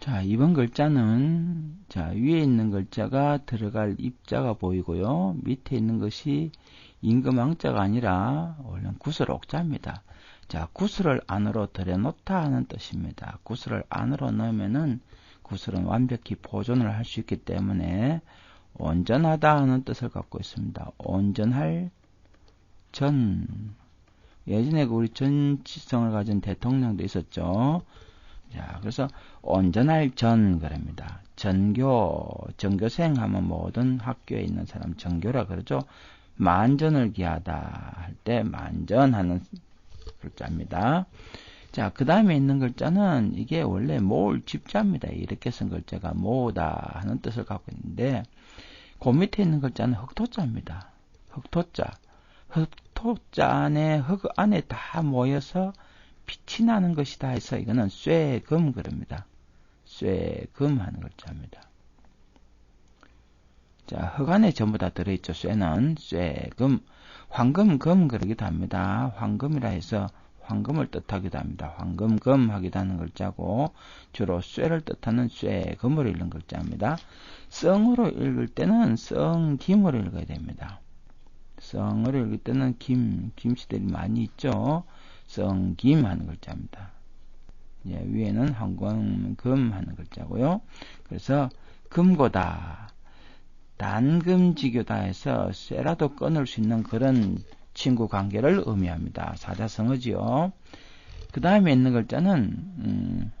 자, 이번 글자는 자, 위에 있는 글자가 들어갈 입자가 보이고요. 밑에 있는 것이 임금왕자가 아니라 원래 구슬 옥자입니다. 자, 구슬을 안으로 들여놓다 하는 뜻입니다. 구슬을 안으로 넣으면은 구슬은 완벽히 보존을 할 수 있기 때문에 온전하다 하는 뜻을 갖고 있습니다. 온전할 전. 예전에 그 우리 전지성을 가진 대통령도 있었죠. 자, 그래서 온전할 전 그럽니다. 전교, 전교생 하면 모든 학교에 있는 사람 전교라 그러죠. 만전을 기하다 할 때 만전하는 글자입니다. 자, 그 다음에 있는 글자는 이게 원래 모을 집자입니다. 이렇게 쓴 글자가 모으다 하는 뜻을 갖고 있는데, 그 밑에 있는 글자는 흑토자입니다. 흑토자. 흑토자 안에, 흑 안에 다 모여서 빛이 나는 것이다 해서 이거는 쇠금 그럽니다. 쇠금 하는 글자입니다. 자, 흙 안에 전부 다 들어있죠. 쇠는 쇠금, 황금, 금 그러기도 합니다. 황금이라 해서 황금을 뜻하기도 합니다. 황금, 금 하기도 하는 글자고 주로 쇠를 뜻하는 쇠금으로 읽는 글자입니다. 성으로 읽을 때는 성김으로 읽어야 됩니다. 성으로 읽을 때는 김, 김씨들이 많이 있죠. 성김 하는 글자입니다. 예, 위에는 황금, 금 하는 글자고요. 그래서 금고다. 단금지교다 해서 쇠라도 끊을 수 있는 그런 친구 관계를 의미합니다. 사자성어지요. 그 다음에 있는 글자는 음,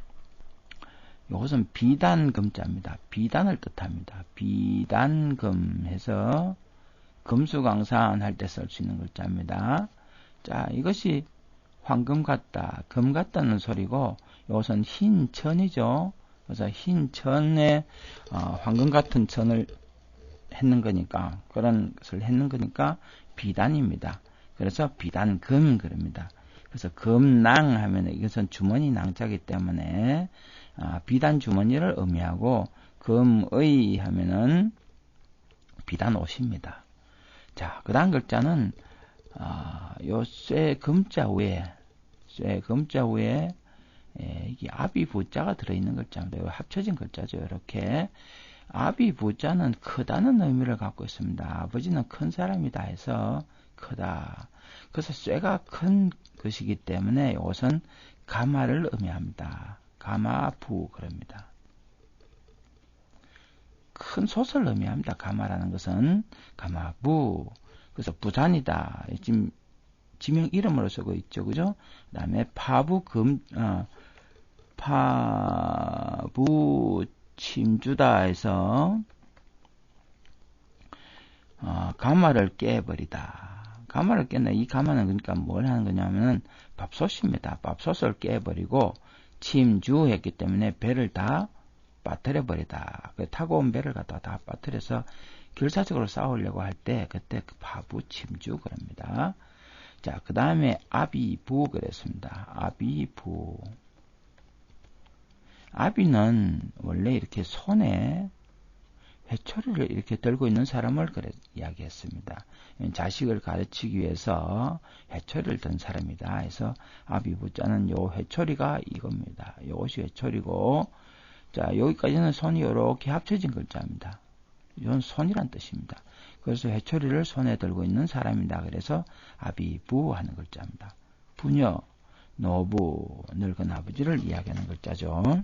이것은 비단금자입니다. 비단을 뜻합니다. 비단금 해서 금수강산 할 때 쓸 수 있는 글자입니다. 자, 이것이 황금 같다, 금 같다는 소리고 이것은 흰 천이죠. 그래서 흰 천에 어, 황금 같은 천을 했는 거니까 그런 것을 했는 거니까 비단입니다. 그래서 비단금 그럽니다. 그래서 금낭 하면 이것은 주머니 낭자기 때문에 아, 비단 주머니를 의미하고 금의 하면은 비단 옷입니다. 자, 그 다음 글자는 아, 요 쇠 금자 위에 쇠 금자 위에 예, 이게 아비 부자가 들어있는 글자입니다. 합쳐진 글자죠. 이렇게 아비 부자는 크다는 의미를 갖고 있습니다. 아버지는 큰 사람이다 해서 크다. 그래서 쇠가 큰 것이기 때문에 이것은 가마를 의미합니다. 가마부 그럽니다. 큰 솥을 의미합니다. 가마라는 것은 가마부. 그래서 부산이다. 지금 지명 이름으로 쓰고 있죠. 그죠? 그 다음에 파부금, 어, 파부 침주다 해서 어, 가마를 깨버리다. 가마를 깼네. 이 가마는 그러니까 뭘 하는 거냐면은 밥솥입니다. 밥솥을 깨버리고 침주했기 때문에 배를 다 빠뜨려 버리다. 그 타고 온 배를 갖다 다 빠뜨려서 결사적으로 싸우려고 할 때 그때 그 바부 침주 그럽니다. 자, 그 다음에 아비부 그랬습니다. 아비부. 아비는 원래 이렇게 손에 회초리를 이렇게 들고 있는 사람을 그래 이야기했습니다. 자식을 가르치기 위해서 회초리를 든 사람이다. 해서 아비부자는 요 회초리가 이겁니다. 요것이 회초리고 자 여기까지는 손이 이렇게 합쳐진 글자입니다. 이건 손이란 뜻입니다. 그래서 회초리를 손에 들고 있는 사람이다. 그래서 아비부 하는 글자입니다. 부녀, 노부, 늙은 아버지를 이야기하는 글자죠.